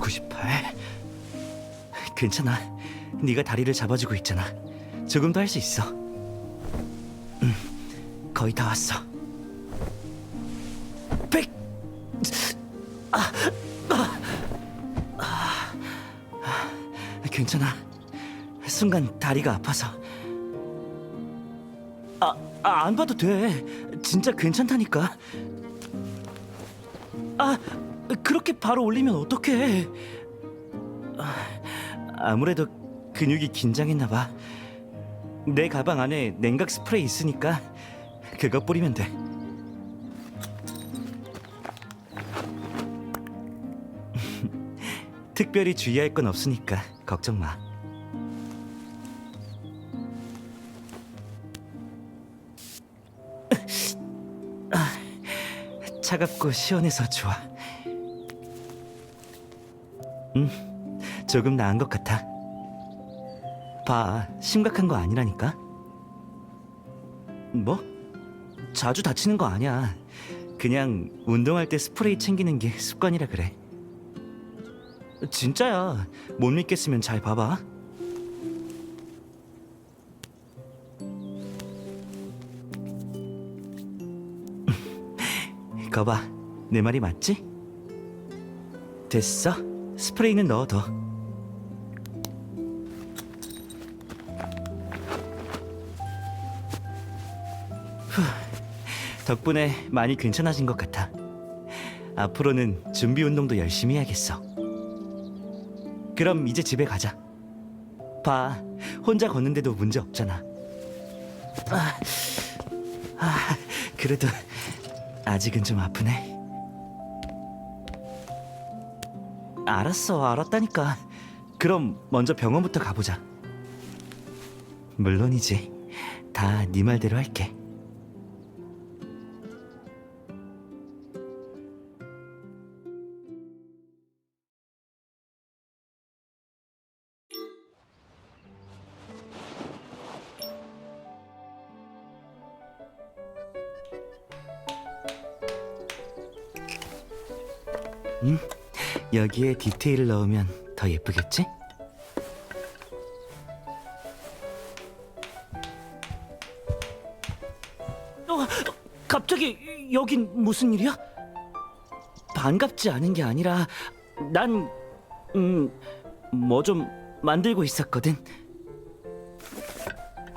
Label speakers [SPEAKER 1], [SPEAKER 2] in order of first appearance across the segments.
[SPEAKER 1] 98 괜찮아. 네가 다리를 잡아주고 있잖아. 조금 더 할 수 있어. 음, 거의 다 왔어. 100 아, 아, 아, 아, 괜찮아. 순간 다리가 아파서. 아, 아, 안 봐도 돼. 진짜 괜찮다니까. 아 그렇게 바로 올리면 어떡해? 아, 아무래도 근육이 긴장했나 봐 내 가방 안에 냉각 스프레이 있으니까 그거 뿌리면 돼. 특별히 주의할 건 없으니까 걱정 마. 차갑고 시원해서 좋아. 음, 조금 나은 것 같아. 봐, 심각한 거 아니라니까. 뭐? 자주 다치는 거 아니야. 그냥 운동할 때 스프레이 챙기는 게 습관이라 그래. 진짜야. 못 믿겠으면 잘 봐봐. 거봐, 내 말이 맞지? 됐어. 스프레이는 넣어둬. 후, 덕분에 많이 괜찮아진 것 같아. 앞으로는 준비 운동도 열심히 해야겠어. 그럼 이제 집에 가자. 봐, 혼자 걷는데도 문제 없잖아. 아, 아, 그래도 아직은 좀 아프네. 알았어, 알았다니까. 그럼 먼저 병원부터 가보자. 물론이지. 다 네 말대로 할게. 여기에 디테일을 넣으면 더 예쁘겠지? 어, 갑자기 여긴 무슨 일이야? 반갑지 않은 게 아니라 난 음, 뭐 좀 만들고 있었거든.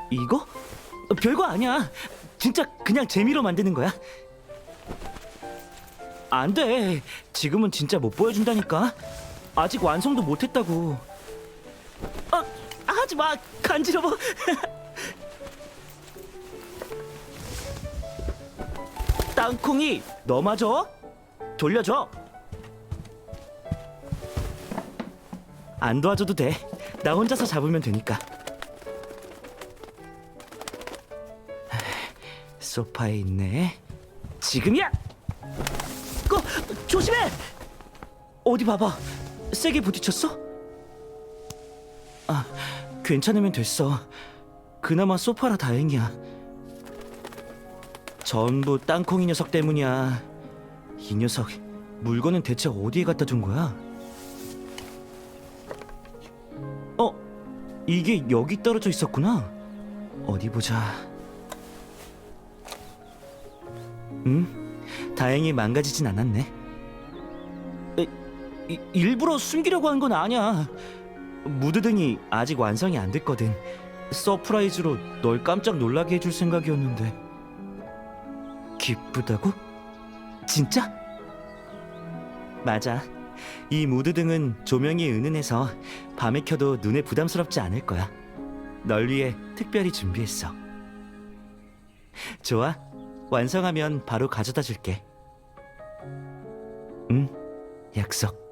[SPEAKER 1] 이거? 별거 아니야. 진짜 그냥 재미로 만드는 거야. 안 돼. 지금은 진짜 못 보여준다니까. 아직 완성도 못했다고. 아, 하지 마. 간지러워. 땅콩이 너 맞아? 돌려줘. 안 도와줘도 돼. 나 혼자서 잡으면 되니까. 소파에 있네. 지금이야. 거 조심해. 어디 봐봐. 세게 부딪혔어? 아, 괜찮으면 됐어. 그나마 소파라 다행이야. 전부 땅콩이 녀석 때문이야. 이 녀석 물건은 대체 어디에 갖다 둔 거야? 어, 이게 여기 떨어져 있었구나. 어디 보자. 음, 다행히 망가지진 않았네. 일부러 숨기려고 한 건 아니야. 무드등이 아직 완성이 안 됐거든. 서프라이즈로 널 깜짝 놀라게 해줄 생각이었는데. 기쁘다고? 진짜? 맞아. 이 무드등은 조명이 은은해서 밤에 켜도 눈에 부담스럽지 않을 거야. 널 위해 특별히 준비했어. 좋아. 완성하면 바로 가져다 줄게. 응, 약속.